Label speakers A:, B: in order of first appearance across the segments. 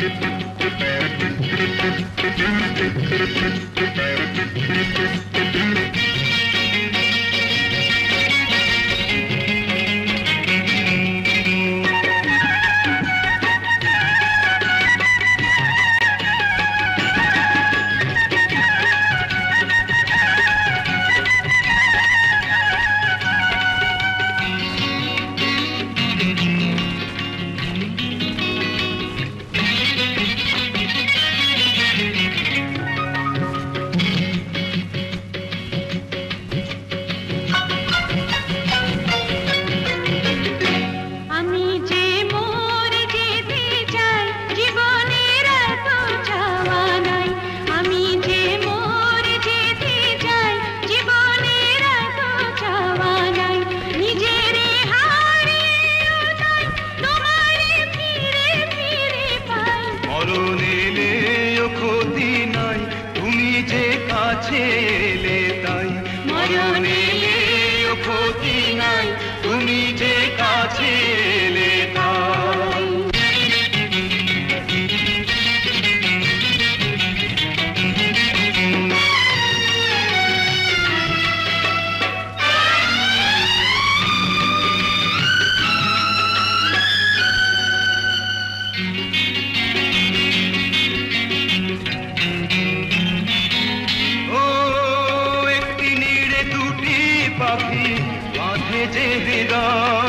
A: Thank you.
B: পাখি বাঁধে যে হৃদয়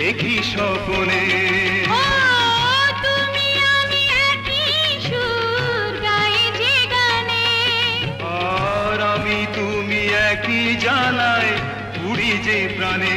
B: দেখি স্বপনে। আর আমি তুমি একই জানাই পুরি যে প্রাণে।